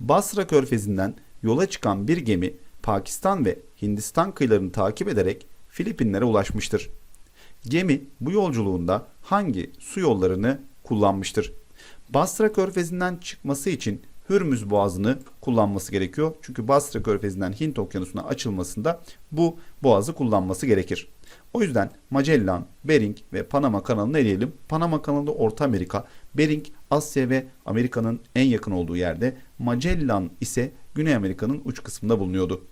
Basra Körfezi'nden yola çıkan bir gemi Pakistan ve Hindistan kıyılarını takip ederek Filipinlere ulaşmıştır. Gemi bu yolculuğunda hangi su yollarını kullanmıştır? Basra Körfezi'nden çıkması için Hürmüz Boğazı'nı kullanması gerekiyor. Çünkü Basra Körfezi'nden Hint Okyanusu'na açılmasında bu boğazı kullanması gerekir. O yüzden Magellan, Bering ve Panama kanalını eleyelim. Panama kanalı Orta Amerika, Bering Asya ve Amerika'nın en yakın olduğu yerde, Magellan ise Güney Amerika'nın uç kısmında bulunuyordu.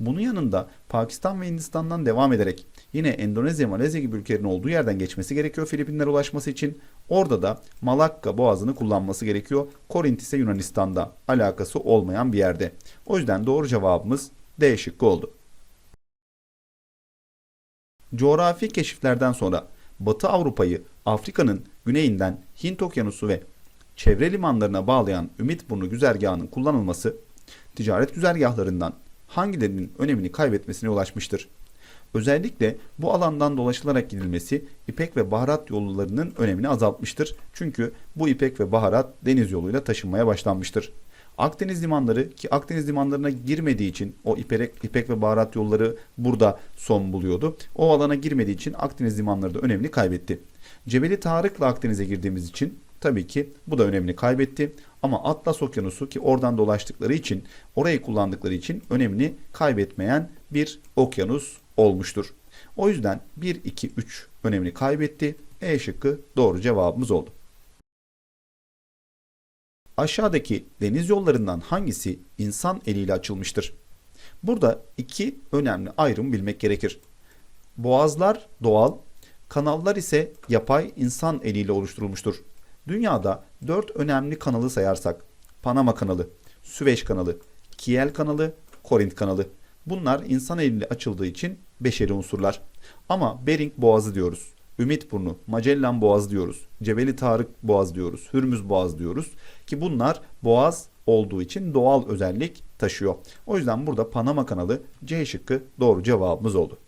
Bunun yanında Pakistan ve Hindistan'dan devam ederek yine Endonezya, Malezya gibi ülkelerin olduğu yerden geçmesi gerekiyor Filipinlere ulaşması için. Orada da Malakka boğazını kullanması gerekiyor. Korint ise Yunanistan'da alakası olmayan bir yerde. O yüzden doğru cevabımız D şıkkı oldu. Coğrafi keşiflerden sonra Batı Avrupa'yı Afrika'nın güneyinden Hint Okyanusu ve çevre limanlarına bağlayan Ümitburnu güzergahının kullanılması ticaret güzergahlarından hangilerinin önemini kaybetmesine ulaşmıştır. Özellikle bu alandan dolaşılarak gidilmesi ipek ve baharat yollarının önemini azaltmıştır. Çünkü bu ipek ve baharat deniz yoluyla taşınmaya başlanmıştır. Akdeniz limanları ki Akdeniz limanlarına girmediği için o ipek, ipek ve baharat yolları burada son buluyordu. O alana girmediği için Akdeniz limanları da önemini kaybetti. Cebeli Tarık'la Akdeniz'e girdiğimiz için tabii ki bu da önemini kaybetti. Ama Atlas Okyanusu ki oradan dolaştıkları için, orayı kullandıkları için önemini kaybetmeyen bir okyanus olmuştur. O yüzden 1, 2, 3 önemini kaybetti. E şıkkı doğru cevabımız oldu. Aşağıdaki deniz yollarından hangisi insan eliyle açılmıştır? Burada iki önemli ayrım bilmek gerekir. Boğazlar doğal, kanallar ise yapay insan eliyle oluşturulmuştur. Dünyada dört önemli kanalı sayarsak Panama kanalı, Süveyş kanalı, Kiel kanalı, Korint kanalı. Bunlar insan eliyle açıldığı için beşeri unsurlar. Ama Bering Boğazı diyoruz. Ümitburnu, Magellan Boğazı diyoruz. Cebeli Tarık Boğaz diyoruz. Hürmüz Boğaz diyoruz. Ki bunlar boğaz olduğu için doğal özellik taşıyor. O yüzden burada Panama kanalı C şıkkı doğru cevabımız oldu.